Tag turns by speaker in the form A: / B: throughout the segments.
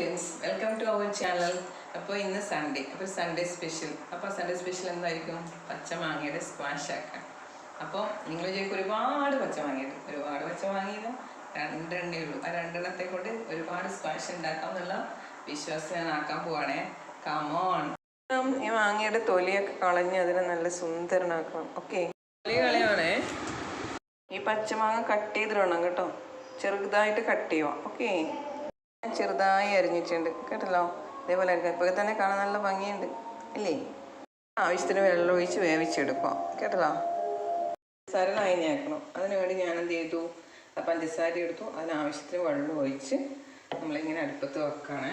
A: Friends welcome to our channel അപ്പോൾ ഇന്ന് Sunday അപ്പോൾ സൺഡേ സ്പെഷ്യൽ അപ്പോൾ സൺഡേ സ്പെഷ്യൽ എന്തായിരിക്കും? പച്ചമാങ്ങയുടെ സ്ക്വാഷ് ആക്കാം അപ്പോൾ നിങ്ങൾ ചോദിക്കും ഒരുപാട് പച്ചമാങ്ങയുണ്ട് ഒരുപാട് പച്ചമാങ്ങയില്ല രണ്ടെണ്ണേ ഉള്ളൂ. ആ രണ്ടെണ്ണത്തെ കൊണ്ട് ഒരുപാട് സ്ക്വാഷ് ഉണ്ടാക്കാം എന്നുള്ള വിശ്വാസം ഞാൻ ആക്കാൻ പോവാണേ. കമോൺ ഈ മാങ്ങയുടെ തൊലിയൊക്കെ കളഞ്ഞ് അതിനെ നല്ല സുന്ദരനാക്കണം. ഓക്കെ തൊലി കളയാണേ. ഈ പച്ചമാങ്ങ കട്ട് ചെയ്തിടണം കേട്ടോ. ചെറുതായിട്ട് കട്ട് ചെയ്യുക. ഓക്കെ ചെറുതായി അരിഞ്ഞിട്ടുണ്ട്. കേട്ടല്ലോ? അരിഞ്ഞ. ഇപ്പോൾ തന്നെ കാണാൻ നല്ല ഭംഗിയുണ്ട്. ഇല്ലേ? ആവശ്യത്തിന് വെള്ളം ഒഴിച്ച് വേവിച്ചെടുക്കാം. കേട്ടല്ലോ? പഞ്ചസാര അയിനാക്കണം അതിന് വേണ്ടി ഞാൻ എന്ത് ചെയ്തു? പഞ്ചസാര എടുത്തു. അതിനാവശ്യത്തിന് വെള്ളം ഒഴിച്ച് നമ്മളിങ്ങനെ അടുപ്പത്ത് വെക്കുകയാണ്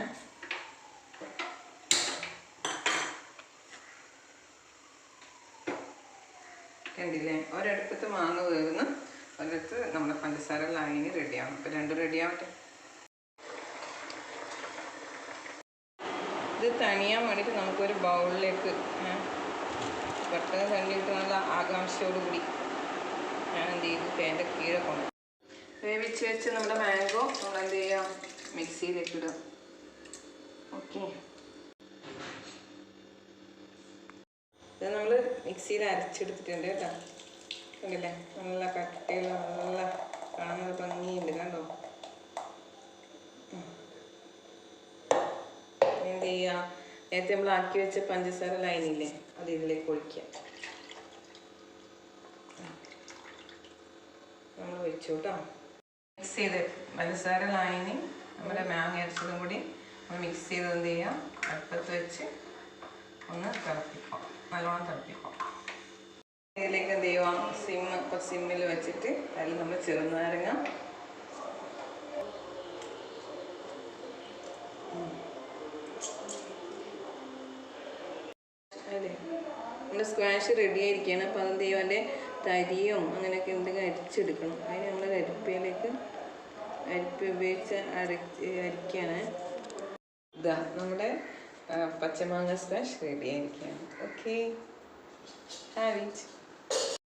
A: കണ്ടില്ലേ? ഒരടുപ്പത്ത് മാങ്ങ വേവുന്ന ഒരിടത്ത് നമ്മുടെ പഞ്ചസാര ലായനി റെഡിയാവും അപ്പോൾ രണ്ടും റെഡിയാവട്ടെ ഇത് തണിയാൻ വേണ്ടിയിട്ട് നമുക്കൊരു ബൗളിലേക്ക് പെട്ടെന്ന് തണ്ണിയിട്ട് നല്ല ആകാംക്ഷയോടുകൂടി ഞാൻ എന്ത് ചെയ്തു? തേന്റെ കീഴെ കൊണ്ടു. വേവിച്ച് വെച്ച് നമ്മുടെ മാംഗോ നമ്മൾ എന്ത് ചെയ്യാം? മിക്സിയിലേക്ക് ഇടുക. ഓക്കെ. ഇത് നമ്മൾ മിക്സിയിൽ അരച്ചെടുത്തിട്ടുണ്ട് കേട്ടോ. കണ്ടില്ലേ? നല്ല കട്ടിയുള്ള നല്ല കാണുന്നത് ഭംഗിയുണ്ട് കണ്ടോ ഉം. ഇനി എന്ത് ചെയ്യുക നേരത്തെ നമ്മൾ ആക്കി വെച്ച പഞ്ചസാര ലൈനില്ലേ അത് ഇതിലേക്ക് ഒഴിക്കുക. നമ്മൾ ഒഴിച്ചു കേട്ടോ. മിക്സ് ചെയ്ത് പഞ്ചസാര ലൈനി നമ്മുടെ മാങ്ങ അരച്ചതും കൂടി നമ്മൾ മിക്സ് ചെയ്ത് എന്ത് ചെയ്യുക അടുപ്പത്ത് വെച്ച് ഒന്ന് തിളപ്പിക്കാം. നല്ലോണം തിളപ്പിക്കാം. ഇതിലേക്ക് എന്ത് ചെയ്യുക സിമ്മ് ഇപ്പം സിമ്മിൽ വെച്ചിട്ട് അതിൽ നമ്മൾ ചെറുനാരങ്ങ അതെ നമ്മുടെ സ്ക്വാഷ് റെഡി ആയിരിക്കുകയാണ്. അപ്പോൾ ചെയ്യും അതിന്റെ തരിയും അങ്ങനെയൊക്കെ എന്തെങ്കിലും അരിച്ചെടുക്കണം. അതിന് നമ്മൾ അരിപ്പയിലേക്ക് അരിപ്പ ഉപയോഗിച്ച് അരച്ച് അരിക്കുകയാണ്. ഇതാ നമ്മുടെ പച്ചമാങ്ങ സ്ക്വാഷ് റെഡി ആയിരിക്കുകയാണ്. Okay have it